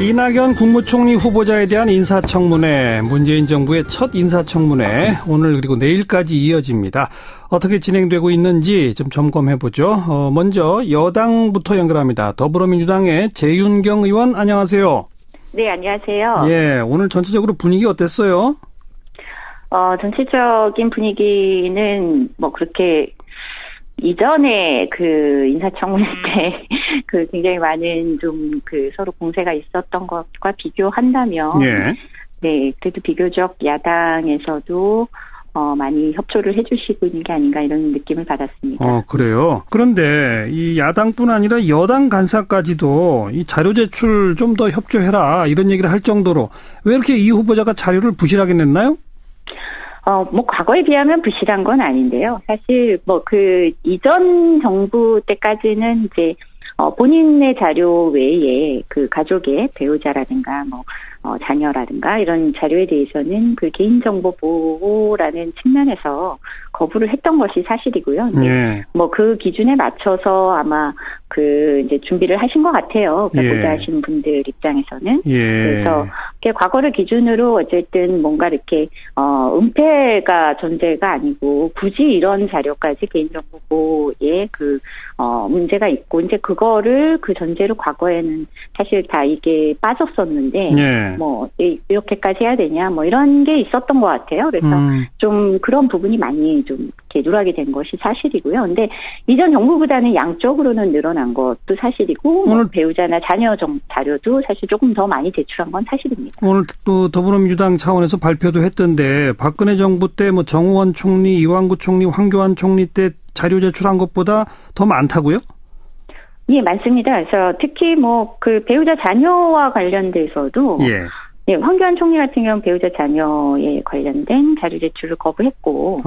이낙연 국무총리 후보자에 대한 인사청문회, 문재인 정부의 첫 인사청문회 오늘 그리고 내일까지 이어집니다. 어떻게 진행되고 있는지 좀 점검해 보죠. 어, 먼저 여당부터 연결합니다. 더불어민주당의 재윤경 의원 안녕하세요. 네, 안녕하세요. 예, 오늘 전체적으로 분위기 어땠어요? 어, 전체적인 분위기는 뭐 그렇게 이전에 그 인사청문회 때 그 굉장히 많은 좀 그 서로 공세가 있었던 것과 비교한다면 예. 네, 그래도 비교적 야당에서도 어, 많이 협조를 해주시고 있는 게 아닌가 이런 느낌을 받았습니다. 어, 그래요. 그런데 이 야당뿐 아니라 여당 간사까지도 이 자료 제출 좀 더 협조해라 이런 얘기를 할 정도로 왜 이렇게 이 후보자가 자료를 부실하게 냈나요? 어, 뭐, 과거에 비하면 부실한 건 아닌데요. 사실, 뭐, 그, 이전 정부 때까지는 이제, 어, 본인의 자료 외에 그 가족의 배우자라든가, 뭐, 어, 자녀라든가 이런 자료에 대해서는 그 개인정보 보호라는 측면에서 거부를 했던 것이 사실이고요. 예. 뭐그 기준에 맞춰서 아마 그 이제 준비를 하신 것 같아요. 예. 보자 하시는 분들 입장에서는. 예. 그래서 이게 과거를 기준으로 어쨌든 뭔가 이렇게 어 은폐가 전제가 아니고 굳이 이런 자료까지 개인정보 보호에 그어 문제가 있고 이제 그거를 그 전제로 과거에는 사실 다 이게 빠졌었는데 예. 뭐 이- 이렇게까지 해야 되냐 뭐 이런 게 있었던 것 같아요. 그래서 음, 좀 그런 부분이 많이 좀 이렇게 누락이 된 것이 사실이고요. 근데 이전 정부보다는 양적으로는 늘어난 것도 사실이고 뭐 오늘- 배우자나 자녀 정 자료도 사실 조금 더 많이 제출한 건 사실입니다. 오늘 또 더불어민주당 차원에서 발표도 했던데 박근혜 정부 때 뭐 정우원 총리, 이완구 총리, 황교안 총리 때 자료 제출한 것보다 더 많다고요? 예, 많습니다. 그래서 특히 뭐 그 배우자 자녀와 관련돼서도 예. 예, 황교안 총리 같은 경우 는 배우자 자녀에 관련된 자료 제출을 거부했고.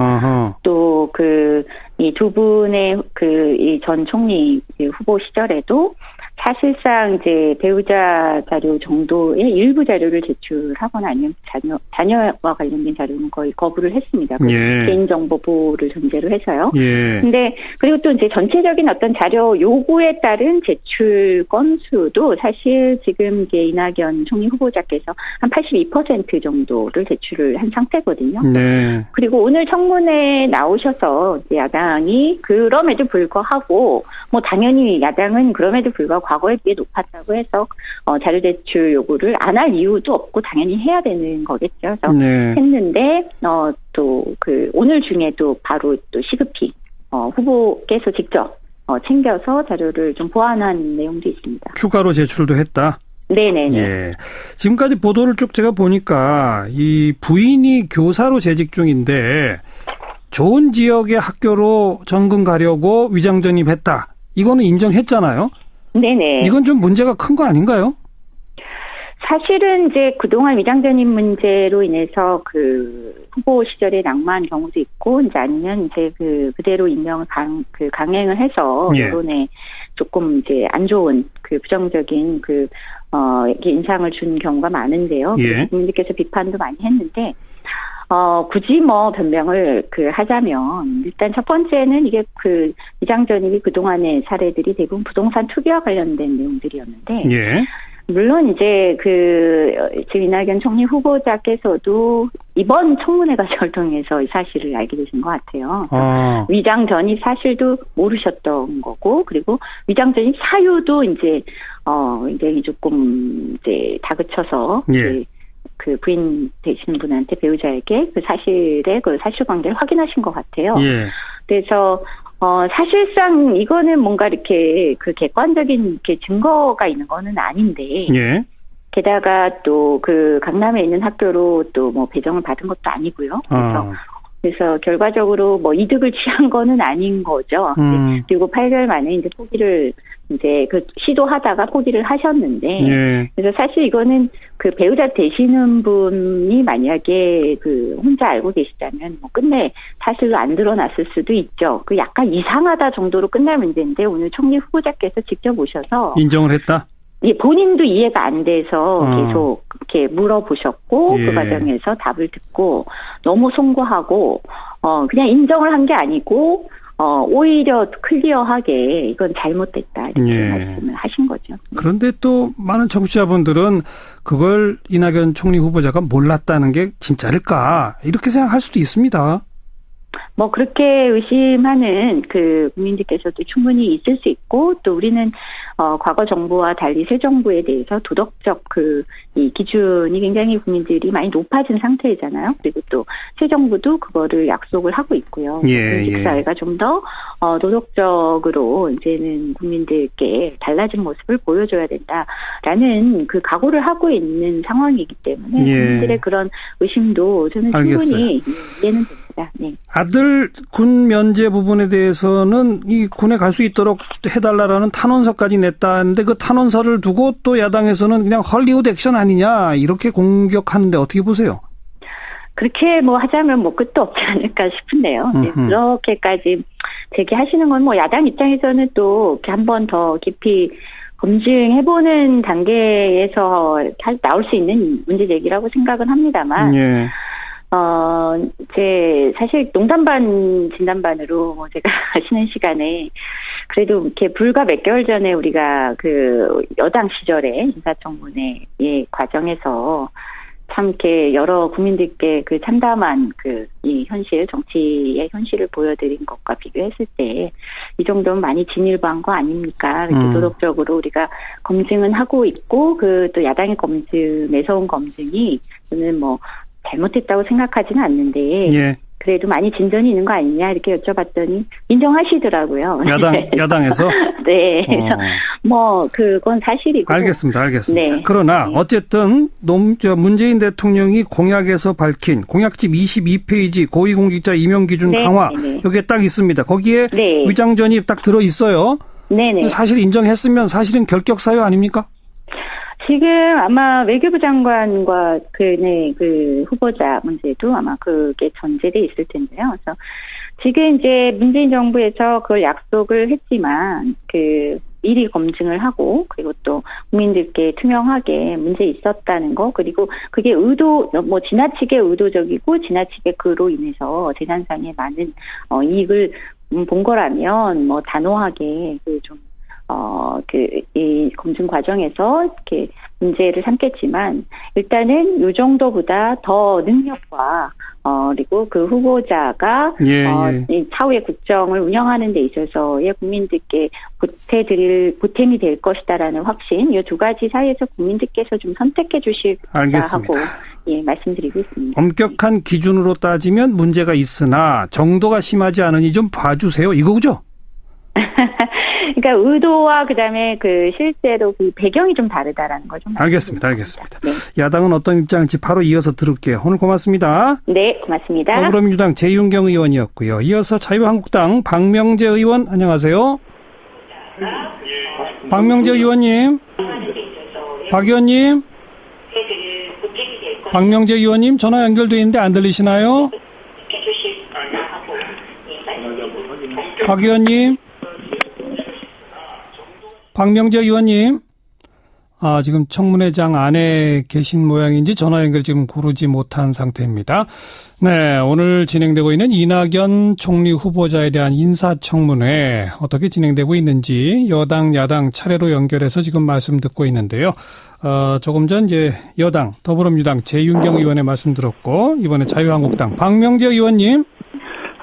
또 그 이 두 분의 그 이 전 총리 그 후보 시절에도 사실상 이제 배우자 자료 정도의 일부 자료를 제출하거나 아니면 자녀 자녀와 관련된 자료는 거의 거부를 했습니다. 그 예. 개인정보 보호를 전제로 해서요. 예. 근데 그리고 또 이제 전체적인 어떤 자료 요구에 따른 제출 건수도 사실 지금 이제 이낙연 총리 후보자께서 한 82% 정도를 제출을 한 상태거든요. 네. 그리고 오늘 청문회 나오셔서 야당이 그럼에도 불구하고 뭐 당연히 야당은 그럼에도 불구하고 과거에 비해 높았다고 해서 어, 자료 제출 요구를 안 할 이유도 없고 당연히 해야 되는 거겠죠. 그래서 네. 했는데 어 또 그 오늘 중에도 바로 또 시급히 어 후보께서 직접 어 챙겨서 자료를 좀 보완한 내용도 있습니다. 추가로 제출도 했다. 네네네. 예. 지금까지 보도를 쭉 제가 보니까 이 부인이 교사로 재직 중인데 좋은 지역의 학교로 전근 가려고 위장 전입했다. 이거는 인정했잖아요. 네네. 이건 좀 문제가 큰 거 아닌가요? 사실은 이제 그동안 위장전입 문제로 인해서 그 후보 시절에 낙마한 경우도 있고 이제 아니면 이제 그 그대로 임명을 강, 그 강행을 해서 예. 여론에 조금 이제 안 좋은 그 부정적인 그 어, 이렇게 인상을 준 경우가 많은데요. 예. 국민들께서 비판도 많이 했는데 어, 굳이 뭐 변명을 그 하자면 일단 첫 번째는 이게 그 위장전입이 그동안의 사례들이 대부분 부동산 투기와 관련된 내용들이었는데 예. 물론 이제 그 어, 지금 이낙연 총리 후보자께서도 이번 청문회 과정을 통해서 이 사실을 알게 되신 것 같아요. 아, 위장 전입 사실도 모르셨던 거고 그리고 위장 전입 사유도 이제 어 굉장히 조금 이제 다그쳐서 예. 그 부인 되시는 분한테 배우자에게 그 사실의 그 사실관계를 확인하신 것 같아요. 예. 그래서 어 사실상 이거는 뭔가 이렇게 그 객관적인 이렇게 증거가 있는 거는 아닌데 예. 게다가 또 그 강남에 있는 학교로 또 뭐 배정을 받은 것도 아니고요. 그래서 아, 그래서 결과적으로 뭐 이득을 취한 거는 아닌 거죠. 음, 그리고 8개월 만에 이제 포기를 이제 그 시도하다가 포기를 하셨는데 예. 그래서 사실 이거는 그 배우자 되시는 분이 만약에 그 혼자 알고 계시다면 뭐 끝내 사실로 안 드러났을 수도 있죠. 그 약간 이상하다 정도로 끝날 문제인데 오늘 총리 후보자께서 직접 오셔서 인정을 했다. 예, 본인도 이해가 안 돼서 어. 계속 이렇게 물어보셨고 예. 그 과정에서 답을 듣고 너무 송구하고 어 그냥 인정을 한 게 아니고 어, 오히려 클리어하게 이건 잘못됐다 이렇게 예. 말씀을 하신 거죠. 그런데 또 많은 청취자분들은 그걸 이낙연 총리 후보자가 몰랐다는 게 진짜일까 이렇게 생각할 수도 있습니다. 뭐 그렇게 의심하는 그 국민들께서도 충분히 있을 수 있고 또 우리는 어 과거 정부와 달리 새 정부에 대해서 도덕적 그 이 기준이 굉장히 국민들이 많이 높아진 상태잖아요. 그리고 또 새 정부도 그거를 약속을 하고 있고요. 예, 예. 사회가 좀더 어, 도덕적으로 이제는 국민들께 달라진 모습을 보여줘야 된다라는 그 각오를 하고 있는 상황이기 때문에 예. 국민들의 그런 의심도 저는 알겠어요. 충분히 이해는 됩니다. 네. 아들 군 면제 부분에 대해서는 이 군에 갈 수 있도록 해달라라는 탄원서까지 냈다는데 그 탄원서를 두고 또 야당에서는 그냥 헐리우드 액션 아니냐 이렇게 공격하는데 어떻게 보세요? 그렇게 뭐 하자면 뭐 끝도 없지 않을까 싶은데요. 네. 그렇게까지 제기하시는 건 뭐 야당 입장에서는 또한번 더 깊이 검증해보는 단계에서 할- 나올 수 있는 문제 제기라고 생각은 합니다만, 예. 어, 이제 사실 농담 반 진담 반으로 뭐 제가 쉬는 시간에 그래도 이렇게 불과 몇 개월 전에 우리가 그 여당 시절에 인사청문회 예, 과정에서 참 이렇게 여러 국민들께 그 참담한 그 이 현실 정치의 현실을 보여드린 것과 비교했을 때 이 정도면 많이 진일보한 거 아닙니까? 이렇게 음. 도덕적으로 우리가 검증은 하고 있고 그 또 야당의 검증 매서운 검증이 저는 뭐 잘못했다고 생각하지는 않는데 예. 그래도 많이 진전이 있는 거 아니냐 이렇게 여쭤봤더니 인정하시더라고요. 야당 야당에서 네. 그래서 어, 뭐 그건 사실이고. 알겠습니다, 알겠습니다. 네. 그러나 네. 어쨌든 논, 저 문재인 대통령이 공약에서 밝힌 공약집 22페이지 고위공직자 임용 기준 네, 강화 네, 네. 여기에 딱 있습니다. 거기에 네. 위장전이 딱 들어 있어요. 네네. 사실 인정했으면 사실은 결격 사유 아닙니까? 지금 아마 외교부 장관과 그네 그 후보자 문제도 아마 그게 전제돼 있을 텐데요. 그래서 지금 이제 문재인 정부에서 그걸 약속을 했지만 그 미리 검증을 하고 그리고 또 국민들께 투명하게 문제 있었다는 거 그리고 그게 의도 뭐 지나치게 의도적이고 지나치게 그로 인해서 재산상에 많은 어 이익을 음, 본 거라면 뭐 단호하게 그좀 어, 그, 이 검증 과정에서 이렇게 문제를 삼겠지만, 일단은 요 정도보다 더 능력과, 어, 그리고 그 후보자가, 예, 어, 예. 이 차후의 국정을 운영하는 데 있어서의 국민들께 보태드릴, 보탬이 될 것이다라는 확신, 이두 가지 사이에서 국민들께서 좀 선택해 주실. 하고, 예, 말씀드리고 있습니다. 엄격한 기준으로 따지면 문제가 있으나 정도가 심하지 않으니 좀 봐주세요. 이거죠? 그러니까 의도와 그다음에 그 실제로 그 배경이 좀 다르다라는 거죠. 알겠습니다. 알겠습니다. 네. 야당은 어떤 입장인지 바로 이어서 들을게요. 오늘 고맙습니다. 네, 고맙습니다. 더불어민주당 재윤경 의원이었고요. 이어서 자유한국당 박명재 의원 안녕하세요. 박명재 의원님, 박 의원님, 박명재 의원님 전화 연결돼 있는데 안 들리시나요? 박 의원님, 박명재 의원님. 아, 지금 청문회장 안에 계신 모양인지 전화 연결 지금 고르지 못한 상태입니다. 네, 오늘 진행되고 있는 이낙연 총리 후보자에 대한 인사청문회 어떻게 진행되고 있는지 여당, 야당 차례로 연결해서 지금 말씀 듣고 있는데요. 어, 조금 전 이제 여당, 더불어민주당 재윤경 의원의 말씀 들었고, 이번에 자유한국당 박명재 의원님,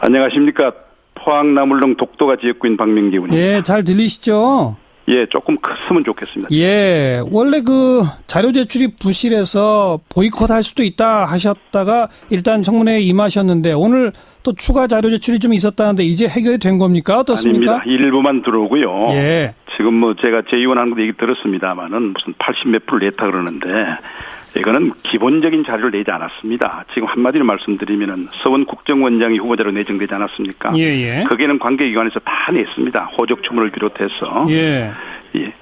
안녕하십니까. 포항 나물릉 독도가 지역구인 박명기 군입니다. 예, 잘 들리시죠? 예, 조금 컸으면 좋겠습니다. 예, 원래 그 자료 제출이 부실해서 보이콧 할 수도 있다 하셨다가 일단 청문회에 임하셨는데 오늘 또 추가 자료 제출이 좀 있었다는데 이제 해결이 된 겁니까? 어떻습니까? 아닙니다. 일부만 들어오고요. 예. 지금 뭐 제가 제의원 하는 것도 얘기 들었습니다만은 무슨 80 몇 프로 냈다 그러는데 이거는 기본적인 자료를 내지 않았습니다. 지금 한마디로 말씀드리면은 서원 국정원장이 후보자로 내정되지 않았습니까? 예, 예. 거기에는 관계기관에서 다 냈습니다. 호적 추문을 비롯해서. 예. 예.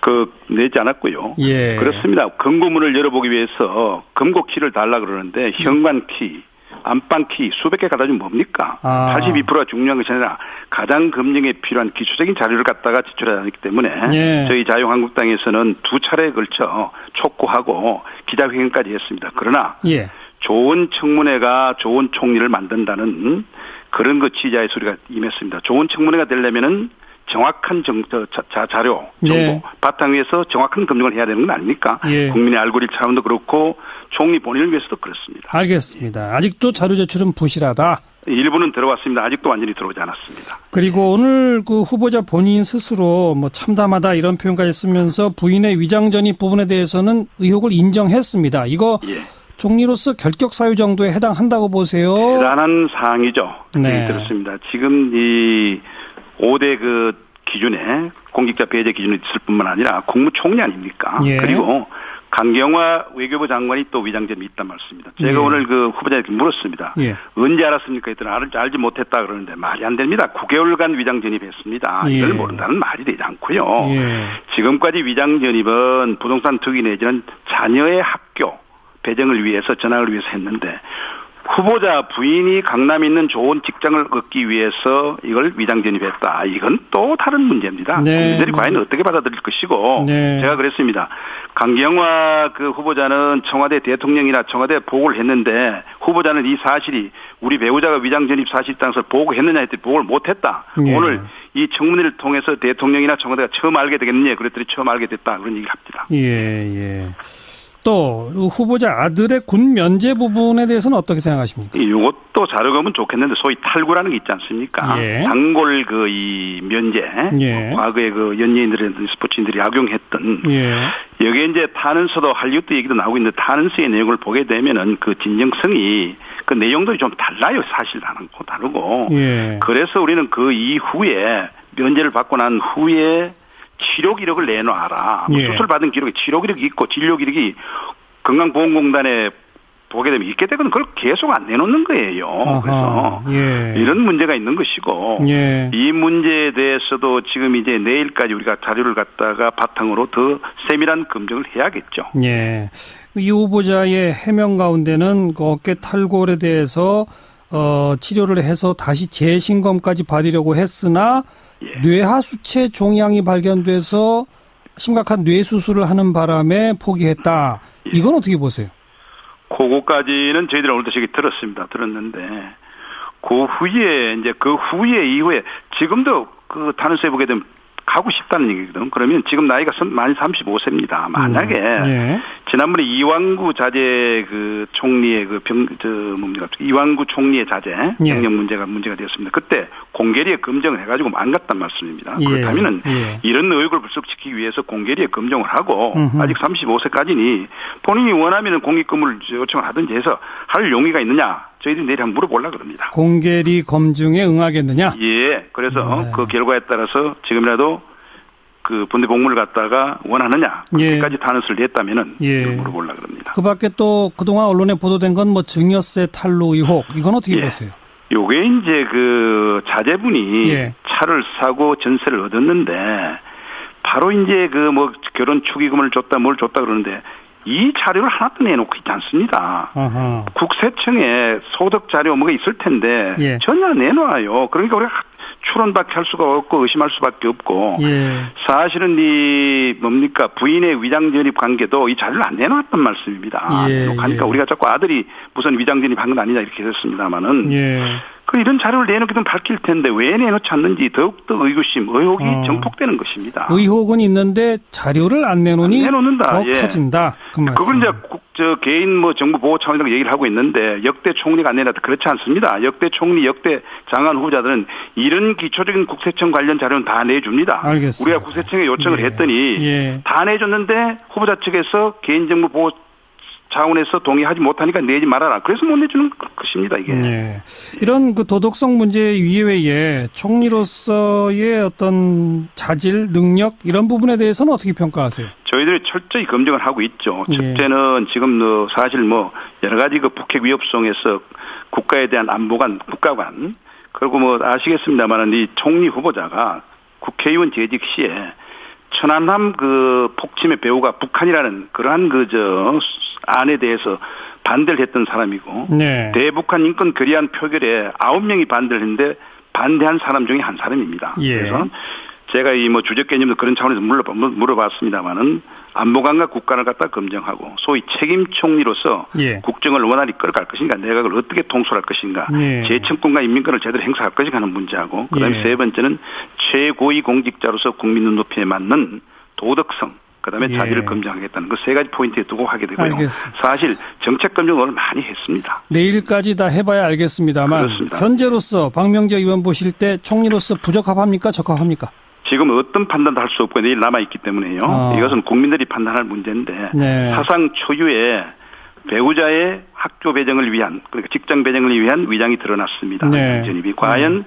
그 내지 않았고요. 예. 그렇습니다. 금고문을 열어보기 위해서 금고키를 달라 그러는데 현관키, 안방키 수백 개 갖다 주면 뭡니까? 아. 82%가 중요한 것이 아니라 가장 검증에 필요한 기초적인 자료를 갖다가 제출해야 하기 때문에 예. 저희 자유한국당에서는 두 차례에 걸쳐 촉구하고 기자회견까지 했습니다. 그러나 예. 좋은 청문회가 좋은 총리를 만든다는 그런 그 취자의 소리가 임했습니다. 좋은 청문회가 되려면은 정확한 정, 저, 자, 자, 자료, 정보, 네. 바탕 위에서 정확한 검증을 해야 되는 건 아닙니까? 예. 국민의 알고리 차원도 그렇고 총리 본인을 위해서도 그렇습니다. 알겠습니다. 아직도 자료 제출은 부실하다. 일부는 들어왔습니다. 아직도 완전히 들어오지 않았습니다. 그리고 오늘 그 후보자 본인 스스로 뭐 참담하다 이런 표현까지 쓰면서 부인의 위장전입 부분에 대해서는 의혹을 인정했습니다. 이거 예. 총리로서 결격 사유 정도에 해당한다고 보세요. 대단한 사항이죠. 네. 네. 들었습니다. 지금 이 5대 그 기준에 공직자 배제 기준이 있을 뿐만 아니라 국무총리 아닙니까? 예. 그리고 강경화 외교부 장관이 또 위장점이 있단 말씀입니다. 제가 예. 오늘 그 후보자에게 물었습니다. 예. 언제 알았습니까? 했더니 알, 알지 못했다 그러는데 말이 안 됩니다. 9개월간 위장 전입했습니다. 예. 이걸 모른다는 말이 되지 않고요. 예. 지금까지 위장 전입은 부동산 투기 내지는 자녀의 학교 배정을 위해서 전학을 위해서 했는데 후보자 부인이 강남에 있는 좋은 직장을 얻기 위해서 이걸 위장 전입했다. 이건 또 다른 문제입니다. 네. 국민들이 과연 어떻게 받아들일 것이고 네. 제가 그랬습니다. 강경화 그 후보자는 청와대 대통령이나 청와대 보고를 했는데 후보자는 이 사실이 우리 배우자가 위장 전입 사실 당서 보고했느냐 했더니 보고를 못했다. 예. 오늘 이 청문회를 통해서 대통령이나 청와대가 처음 알게 되겠느냐 그랬더니 처음 알게 됐다 그런 얘기를 합니다. 예, 예. 또 후보자 아들의 군 면제 부분에 대해서는 어떻게 생각하십니까? 이것도 자료가 면 좋겠는데 소위 탈구라는 게 있지 않습니까? 예. 단골 그 이 면제 예. 과거에 그 연예인들이든 스포츠인들이 악용했던 예. 여기에 이제 타는서도 할리우드 얘기도 나오고 있는데 타는서의 내용을 보게 되면은 그 진정성이 그 내용들이 좀 달라요 사실하는 거 다르고 예. 그래서 우리는 그 이후에 면제를 받고 난 후에 치료 기록을 내놔라. 뭐 예. 수술 받은 기록에 치료 기록이 있고 진료 기록이 건강보험공단에 보게 되면 있게 되거든 그걸 계속 안 내놓는 거예요. 아하. 그래서 예. 이런 문제가 있는 것이고 예. 이 문제에 대해서도 지금 이제 내일까지 우리가 자료를 갖다가 바탕으로 더 세밀한 검증을 해야겠죠. 예. 이 후보자의 해명 가운데는 그 어깨 탈골에 대해서 어, 치료를 해서 다시 재신검까지 받으려고 했으나 예. 뇌하수체 종양이 발견돼서 심각한 뇌 수술을 하는 바람에 포기했다. 예. 이건 어떻게 보세요? 그거까지는 저희들 오늘도 저기 들었습니다. 들었는데 그 후에 이제 그 후에 이후에 지금도 그 단원서에 보게 되면 가고 싶다는 얘기거든. 그러면 지금 나이가 선- 만이 35세입니다. 만약에 예. 지난번에 이완구 자제 그 총리의 그 병, 저 뭡니까 이완구 총리의 자제 예. 병력 문제가 문제가 되었습니다. 그때 공개리에 검증을 해가지고 망갔단 말씀입니다. 예. 그렇다면은 예. 이런 의혹을 불쑥시키기 위해서 공개리에 검증을 하고 음흠. 아직 35세까지니 본인이 원하면은 공익근무를 요청을 하든지 해서 할 용의가 있느냐 저희들이 내일 한번 물어보려고 그럽니다. 공개리 검증에 응하겠느냐? 예, 그래서 네. 그 결과에 따라서 지금이라도 그 분대 복무를 갖다가 원하느냐 예. 그까지 탄원서를 냈다면은 예. 물어보려고 그럽니다. 그 밖에 또 그동안 언론에 보도된 건 뭐 증여세 탈루 의혹. 이건 어떻게 예. 보세요? 요게 이제 그 자제분이 예. 차를 사고 전세를 얻었는데 바로 이제 그 뭐 결혼 축의금을 줬다 뭘 줬다 그러는데 이 자료를 하나도 내놓고 있지 않습니다. 아하. 국세청에 소득 자료 뭐가 있을 텐데 예. 전혀 내놔요. 그러니까 우리가 추론밖에 할 수가 없고 의심할 수밖에 없고 예. 사실은 이 뭡니까 부인의 위장 전입 관계도 이 자료를 안 내놨단 말씀입니다. 예, 내놓으니까 예. 우리가 자꾸 아들이 무슨 위장 전입한 건 아니냐 이렇게 됐습니다만은 예. 그 이런 자료를 내놓기든 밝힐 텐데 왜 내놓지 않는지 더욱더 의구심, 의혹이 어. 정폭되는 것입니다. 의혹은 있는데 자료를 안 내놓으니 안 내놓는다. 더 예. 커진다. 그 말씀. 그걸 이제 국, 저 개인 뭐 정부 보호 차원이라고 얘기를 하고 있는데 역대 총리가 안 내놨다 그렇지 않습니다. 역대 총리, 역대 장관 후보자들은 이런 기초적인 국세청 관련 자료는 다 내줍니다. 알겠습니다. 우리가 국세청에 요청을 예. 했더니 예. 다 내줬는데 후보자 측에서 개인정보 보호 차원에서 동의하지 못하니까 내지 말아라. 그래서 못 내주는 것입니다 이게. 예. 이런 그 도덕성 문제 이외에 총리로서의 어떤 자질, 능력 이런 부분에 대해서는 어떻게 평가하세요? 저희들이 철저히 검증을 하고 있죠. 예. 첫째는 지금 뭐 사실 뭐 여러 가지 그 북핵 위협성에서 국가에 대한 안보관, 국가관 그리고 뭐 아시겠습니다만은 이 총리 후보자가 국회의원 재직 시에 천안함 그 폭침의 배후가 북한이라는 그러한 그저 안에 대해서 반대를 했던 사람이고 네. 대북한 인권 결의안 표결에 아홉 명이 반대를 했는데 반대한 사람 중에 한 사람입니다. 예. 그래서 제가 이 뭐 주적 개념도 그런 차원에서 물어, 물어봤습니다만은 안보관과 국가를 갖다 검증하고 소위 책임 총리로서 예. 국정을 원활히 끌어갈 것인가 내각을 어떻게 통솔할 것인가 예. 재청권과 인민권을 제대로 행사할 것인가 하는 문제하고 그다음에 예. 세 번째는 최고위 공직자로서 국민 눈높이에 맞는 도덕성 그다음에 예. 자질을 검증하겠다는 그 세 가지 포인트에 두고 하게 되고요. 알겠습니다. 사실 정책 검증을 오늘 많이 했습니다. 내일까지 다 해봐야 알겠습니다만 그렇습니다. 현재로서 박명재 의원 보실 때 총리로서 부적합합니까 적합합니까? 지금 어떤 판단도 할 수 없고 내일 남아 있기 때문에요. 아. 이것은 국민들이 판단할 문제인데 네. 사상 초유의 배우자의 학교 배정을 위한 그러니까 직장 배정을 위한 위장이 드러났습니다. 네. 전입이 과연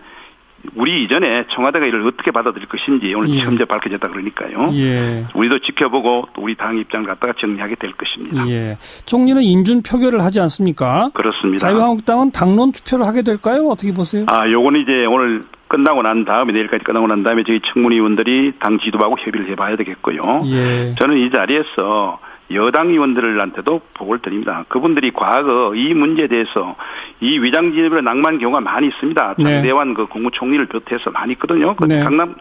우리 이전에 청와대가 이를 어떻게 받아들일 것인지 오늘 예. 처음 밝혀졌다 그러니까요. 예. 우리도 지켜보고 또 우리 당 입장을 갖다가 정리하게 될 것입니다. 예. 총리는 인준 표결을 하지 않습니까? 그렇습니다. 자유한국당은 당론 투표를 하게 될까요? 어떻게 보세요? 아, 요거는 이제 오늘 끝나고 난 다음에 내일까지 끝나고 난 다음에 저희 청문위원들이 당 지도부하고 협의를 해봐야 되겠고요. 예. 저는 이 자리에서 여당 의원들한테도 보고를 드립니다. 그분들이 과거 이 문제에 대해서 이 위장 진입으로 낭만 경우가 많이 있습니다. 네. 장대환 그 국무총리를 비롯해서 많이 있거든요. 그 네. 강남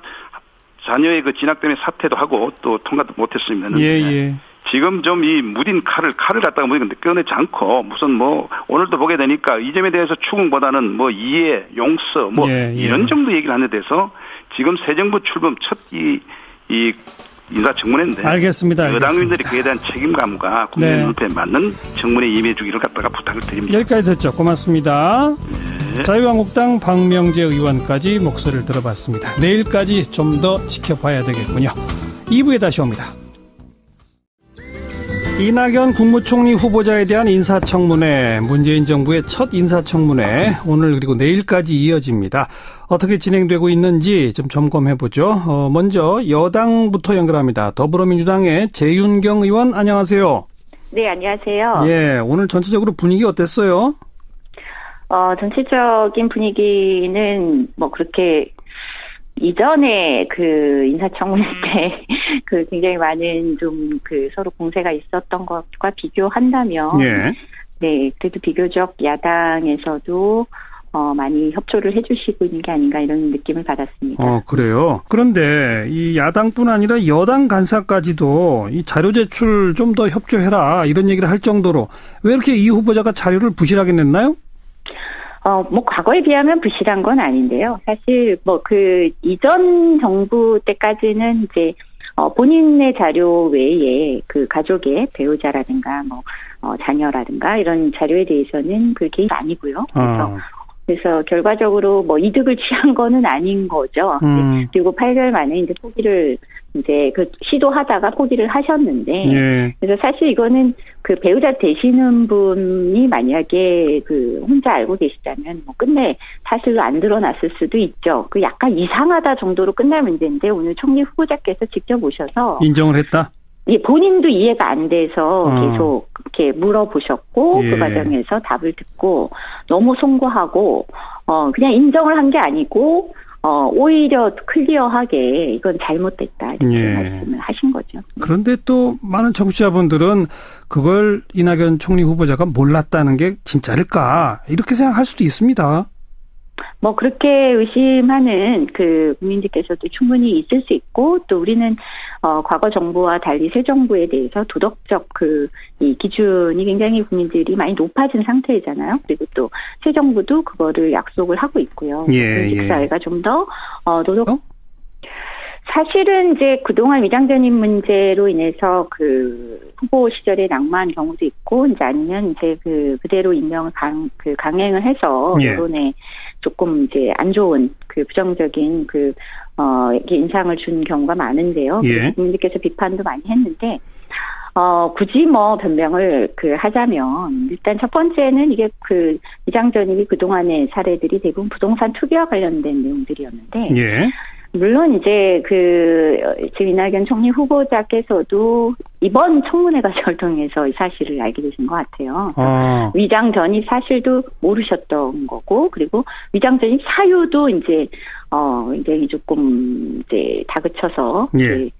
자녀의 그 진학 때문에 사퇴도 하고 또 통과도 못했습니다. 예, 예. 지금 좀 이 무딘 칼을 칼을 갖다가 무딘 꺼내지 않고 무슨 뭐 오늘도 보게 되니까 이 점에 대해서 추궁보다는 뭐 이해, 용서 뭐 예, 예. 이런 정도 얘기를 하는 데서 지금 새 정부 출범 첫이이 인사청문회인데 알겠습니다. 여당민들이. 그에 대한 책임감과 국민 네. 눈앞에 맞는 청문회 임해주기를 갖다가 부탁을 드립니다. 여기까지 듣죠. 고맙습니다. 네. 자유한국당 박명재 의원까지 목소리를 들어봤습니다. 내일까지 좀 더 지켜봐야 되겠군요. 2부에 다시 옵니다. 이낙연 국무총리 후보자에 대한 인사청문회, 문재인 정부의 첫 인사청문회, 오늘 그리고 내일까지 이어집니다. 어떻게 진행되고 있는지 좀 점검해보죠. 어, 먼저 여당부터 연결합니다. 더불어민주당의 재윤경 의원, 안녕하세요. 네, 안녕하세요. 예, 오늘 전체적으로 분위기 어땠어요? 어, 전체적인 분위기는 뭐 그렇게 이전에 그 인사청문회 때 그 굉장히 많은 좀 그 서로 공세가 있었던 것과 비교한다면 예. 네, 그래도 비교적 야당에서도 어, 많이 협조를 해주시고 있는 게 아닌가 이런 느낌을 받았습니다. 어, 그래요. 그런데 이 야당뿐 아니라 여당 간사까지도 이 자료 제출 좀 더 협조해라 이런 얘기를 할 정도로 왜 이렇게 이 후보자가 자료를 부실하게 냈나요? 어, 뭐, 과거에 비하면 부실한 건 아닌데요. 사실, 뭐, 그, 이전 정부 때까지는 이제, 어, 본인의 자료 외에 그 가족의 배우자라든가, 뭐, 어, 자녀라든가 이런 자료에 대해서는 그게 아니고요. 그래서, 어, 그래서 결과적으로 뭐 이득을 취한 거는 아닌 거죠. 음, 그리고 8개월 만에 이제 포기를, 이제 그 시도하다가 포기를 하셨는데, 예, 그래서 사실 이거는 그 배우자 되시는 분이 만약에 그 혼자 알고 계시다면 뭐 끝내 사실로 안 드러났을 수도 있죠. 그 약간 이상하다 정도로 끝날 문제인데 오늘 총리 후보자께서 직접 오셔서 인정을 했다. 예, 본인도 이해가 안 돼서 어. 계속 이렇게 물어보셨고 예. 그 과정에서 답을 듣고 너무 송구하고 어 그냥 인정을 한 게 아니고 어 오히려 클리어하게 이건 잘못됐다 이렇게 예. 말씀을 하신 거죠. 그런데 또 많은 청취자분들은 그걸 이낙연 총리 후보자가 몰랐다는 게 진짜일까 이렇게 생각할 수도 있습니다. 뭐 그렇게 의심하는 그 국민들께서도 충분히 있을 수 있고 또 우리는 어 과거 정부와 달리 새 정부에 대해서 도덕적 그 이 기준이 굉장히 국민들이 많이 높아진 상태잖아요. 그리고 또 새 정부도 그거를 약속을 하고 있고요. 예, 예. 사회가 좀더 어, 도덕 어? 사실은 이제 그동안 위장전입 문제로 인해서 그 후보 시절에 낙마한 경우도 있고 이제 아니면 이제 그 그대로 임명을 강, 그 강행을 해서 예. 여론에 조금 이제 안 좋은 그 부정적인 그 어, 이렇게 인상을 준 경우가 많은데요. 예. 국민들께서 비판도 많이 했는데 어, 굳이 뭐 변명을 그 하자면 일단 첫 번째는 이게 그 위장전입이 그동안의 사례들이 대부분 부동산 투기와 관련된 내용들이었는데 예, 물론 이제 그 어, 지금 이낙연 총리 후보자께서도 이번 청문회 과정을 통해서 이 사실을 알게 되신 것 같아요. 어, 위장 전입 사실도 모르셨던 거고 그리고 위장 전입 사유도 이제 어 굉장히 조금 이제 다그쳐서 예. 그,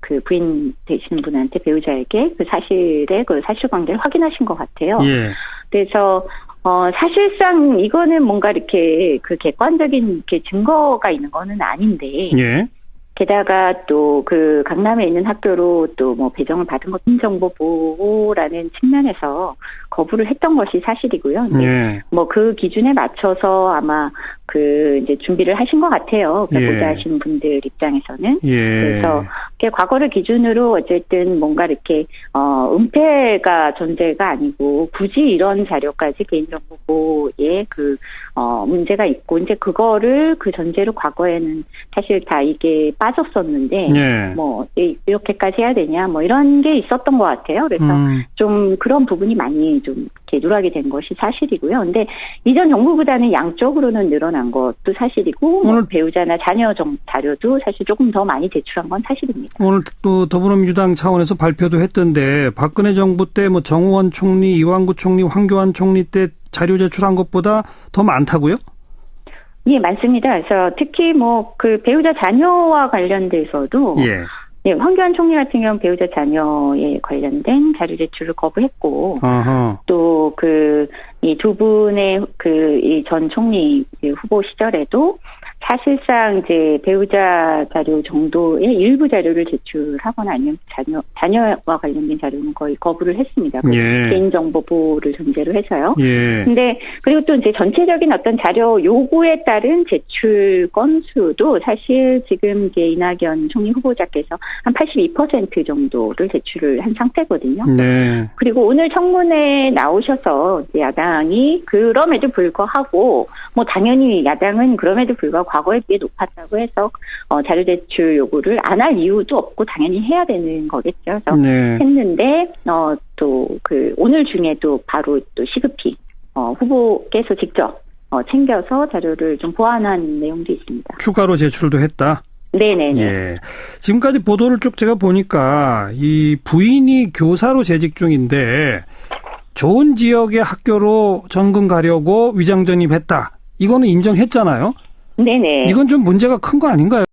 그 부인 되시는 분한테 배우자에게 그 사실의 그 사실관계를 확인하신 것 같아요. 예, 그래서 어 사실상 이거는 뭔가 이렇게 그 객관적인 이렇게 증거가 있는 거는 아닌데 예, 게다가 또 그 강남에 있는 학교로 또 뭐 배정을 받은 것 정보 보호라는 측면에서 거부를 했던 것이 사실이고요. 이제 예. 뭐그 기준에 맞춰서 아마 그 이제 준비를 하신 것 같아요. 예. 배보자하신 분들 입장에서는. 예. 그래서 과거를 기준으로 어쨌든 뭔가 이렇게 어 은폐가 전제가 아니고 굳이 이런 자료까지 개인정보 보호에 그 어 문제가 있고 이제 그거를 그 전제로 과거에는 사실 다 이게 빠졌었는데 예. 뭐 이- 이렇게까지 해야 되냐 뭐 이런 게 있었던 것 같아요. 그래서 음. 좀 그런 부분이 많이 좀 누락이 된 것이 사실이고요. 근데 이전 정부보다는 양적으로는 늘어난 것도 사실이고 뭐 오늘- 배우자나 자녀 정 자료도 사실 조금 더 많이 제출한 건 사실입니다. 오늘 또 더불어민주당 차원에서 발표도 했던데 박근혜 정부 때 뭐 정우원 총리, 이완구 총리, 황교안 총리 때 자료 제출한 것보다 더 많다고요? 예, 많습니다. 그래서 특히 뭐 그 배우자 자녀와 관련돼서도 예. 예, 황교안 총리 같은 경우는 배우자 자녀에 관련된 자료 제출을 거부했고. 또 그 이 두 분의 그 이 전 총리 그 후보 시절에도 사실상 이제 배우자 자료 정도의 일부 자료를 제출하거나 아니면 자녀 자녀와 관련된 자료는 거의 거부를 했습니다. 그 예. 개인정보 보호를 전제로 해서요. 예. 근데 그리고 또 이제 전체적인 어떤 자료 요구에 따른 제출 건수도 사실 지금 이제 이낙연 총리 후보자께서 한 82% 정도를 제출을 한 상태거든요. 네. 그리고 오늘 청문회 나오셔서 야당이 그럼에도 불구하고 뭐 당연히 야당은 그럼에도 불구하고 과거에 비해 높았다고 해서 어, 자료 제출 요구를 안 할 이유도 없고 당연히 해야 되는 거겠죠. 그래서 네. 했는데 어 또 그 오늘 중에도 바로 또 시급히 어 후보께서 직접 어 챙겨서 자료를 좀 보완한 내용도 있습니다. 추가로 제출도 했다. 네네네. 예. 지금까지 보도를 쭉 제가 보니까 이 부인이 교사로 재직 중인데 좋은 지역의 학교로 전근 가려고 위장 전입했다. 이거는 인정했잖아요. 네네. 이건 좀 문제가 큰 거 아닌가요?